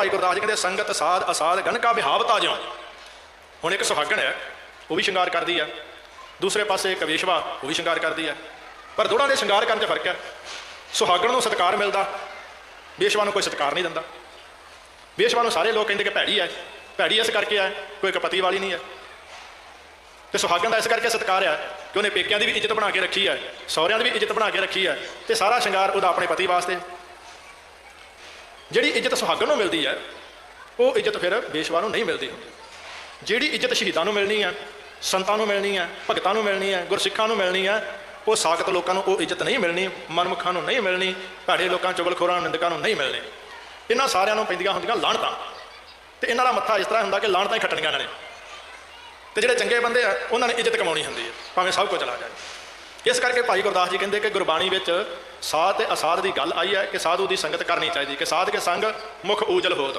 ਭਾਈ ਗੁਰਦਾਸ ਜੀ ਕਹਿੰਦੇ, ਸੰਗਤ ਸਾਧ ਅਸਾਧ ਗਣਕਾ ਵਿਹਾਵਤਾ ਜਿਉ ਹੁਣ ਇੱਕ ਸੁਹਾਗਣ ਹੈ, ਉਹ ਵੀ ਸ਼ਿੰਗਾਰ ਕਰਦੀ ਆ। ਦੂਸਰੇ ਪਾਸੇ ਇੱਕ ਵੇਸ਼ਵਾ, ਉਹ ਵੀ ਸ਼ਿੰਗਾਰ ਕਰਦੀ ਆ। ਪਰ ਦੋਹਾਂ ਦੇ ਸ਼ਿੰਗਾਰ ਕਰਨ 'ਚ ਫ਼ਰਕ ਹੈ। ਸੁਹਾਗਣ ਨੂੰ ਸਤਿਕਾਰ ਮਿਲਦਾ, ਵੇਸ਼ਵਾ ਨੂੰ ਕੋਈ ਸਤਿਕਾਰ ਨਹੀਂ ਦਿੰਦਾ। ਵੇਸ਼ਵਾ ਨੂੰ ਸਾਰੇ ਲੋਕ ਕਹਿੰਦੇ ਕਿ ਭੈੜੀ ਹੈ, ਭੈੜੀ ਇਸ ਕਰਕੇ ਹੈ, ਕੋਈ ਕਪਤੀ ਵਾਲੀ ਨਹੀਂ ਹੈ। ਤੇ ਸੁਹਾਗਣ ਦਾ ਇਸ ਕਰਕੇ ਸਤਿਕਾਰ ਹੈ ਕਿ ਉਹਨੇ ਪੇਕਿਆਂ ਦੀ ਵੀ ਇੱਜ਼ਤ ਬਣਾ ਕੇ ਰੱਖੀ ਹੈ, ਸਹੁਰਿਆਂ ਦੀ ਵੀ ਇੱਜ਼ਤ ਬਣਾ ਕੇ ਰੱਖੀ ਹੈ ਤੇ ਸਾਰਾ ਸ਼ਿੰਗਾਰ ਉਹਦਾ ਆਪਣੇ ਪਤੀ ਵਾਸਤੇ। ਜਿਹੜੀ ਇੱਜ਼ਤ ਸੁਹਾਗਣ ਨੂੰ ਮਿਲਦੀ ਹੈ, ਉਹ ਇੱਜ਼ਤ ਫਿਰ ਵੇਸ਼ਵਾ ਨੂੰ ਨਹੀਂ ਮਿਲਦੀ ਹੁੰਦੀ। ਜਿਹੜੀ ਇੱਜ਼ਤ ਸ਼ਹੀਦਾਂ ਨੂੰ ਮਿਲਣੀ ਹੈ, ਸੰਤਾਂ ਨੂੰ ਮਿਲਣੀ ਹੈ, ਭਗਤਾਂ ਨੂੰ ਮਿਲਣੀ ਹੈ, ਗੁਰਸਿੱਖਾਂ ਨੂੰ ਮਿਲਣੀ ਹੈ, ਉਹ ਸਾਖਤ ਲੋਕਾਂ ਨੂੰ ਉਹ ਇੱਜ਼ਤ ਨਹੀਂ ਮਿਲਣੀ, ਮਨਮੁਖਾਂ ਨੂੰ ਨਹੀਂ ਮਿਲਣੀ, ਭੈੜੇ ਲੋਕਾਂ, ਚੁਗਲਖੋਰਾਂ, ਨਿੰਦਕਾਂ ਨੂੰ ਨਹੀਂ ਮਿਲਣੀ। ਇਹਨਾਂ ਸਾਰਿਆਂ ਨੂੰ ਪੈਂਦੀਆਂ ਹੁੰਦੀਆਂ ਲਾਹਣਤਾਂ ਤੇ ਇਹਨਾਂ ਦਾ ਮੱਥਾ ਇਸ ਤਰ੍ਹਾਂ ਹੁੰਦਾ ਕਿ ਲਾਹਣਤਾਂ ਹੀ ਖੱਟਣੀਆਂ ਇਹਨਾਂ ਨੇ। ਤੇ ਜਿਹੜੇ ਚੰਗੇ ਬੰਦੇ ਆ, ਉਹਨਾਂ ਨੇ ਇੱਜ਼ਤ ਕਮਾਉਣੀ ਹੁੰਦੀ ਹੈ, ਭਾਵੇਂ ਸਭ ਕੁਝ ਚਲਾ ਜਾਏ। ਇਸ ਕਰਕੇ ਭਾਈ ਗੁਰਦਾਸ ਜੀ ਕਹਿੰਦੇ ਕਿ ਗੁਰਬਾਣੀ ਵਿੱਚ ਸਾਧ ਤੇ ਅਸਾਧ ਦੀ ਗੱਲ ਆਈ ਹੈ ਕਿ ਸਾਧੂ ਦੀ ਸੰਗਤ ਕਰਨੀ ਚਾਹੀਦੀ, ਕਿ ਸਾਧ ਕੇ ਸੰਗ ਮੁਖ ਊਜਲ ਹੋਤ।